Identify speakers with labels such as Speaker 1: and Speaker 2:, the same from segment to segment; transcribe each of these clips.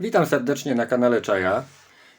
Speaker 1: Witam serdecznie na kanale Czaja.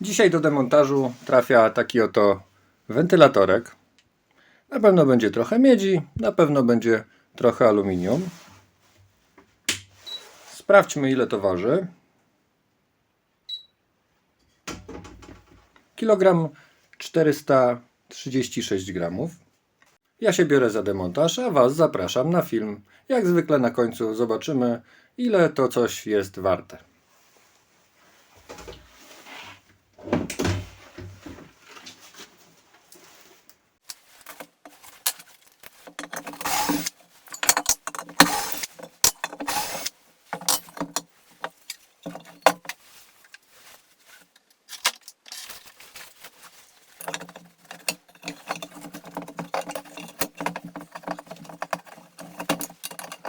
Speaker 1: Dzisiaj do demontażu trafia taki oto wentylatorek. Na pewno będzie trochę miedzi, na pewno będzie trochę aluminium. Sprawdźmy ile to waży. Kilogram 436 gramów. Ja się biorę za demontaż, a Was zapraszam na film. Jak zwykle na końcu zobaczymy, ile to coś jest warte.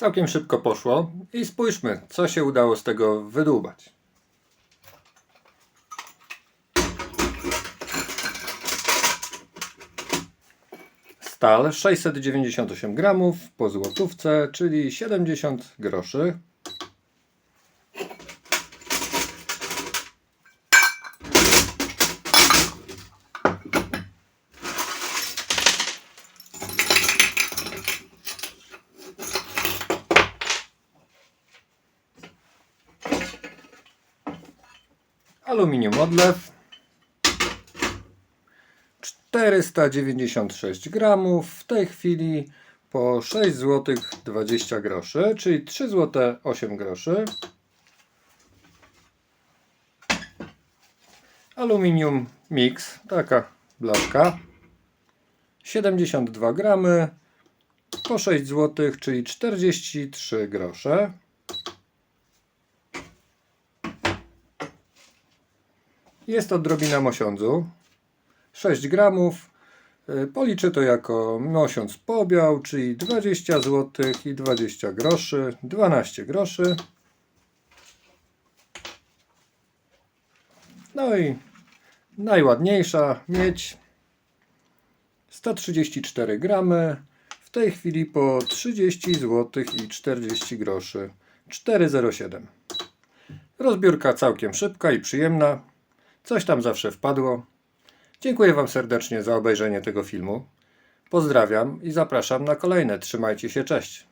Speaker 1: Całkiem szybko poszło i spójrzmy, co się udało z tego wydłubać. Stal 698 gramów po złotówce, czyli 70 groszy. Aluminium odlew 496 gramów, w tej chwili po 6 zł 20 groszy, czyli 3 zł 8 groszy. Aluminium mix, taka blaszka 72 gramy po 6 zł, czyli 43 grosze. Jest odrobina mosiądzu. 6 gramów. Y, Policzę to jako miesiąc pobiał, czyli 20 zł i 20 groszy, 12 groszy. No i najładniejsza miedź 134 gramy, w tej chwili po 30 zł i 40 groszy, 4,07. Rozbiórka całkiem szybka i przyjemna, coś tam zawsze wpadło. Dziękuję Wam serdecznie za obejrzenie tego filmu. Pozdrawiam i zapraszam na kolejne. Trzymajcie się, cześć.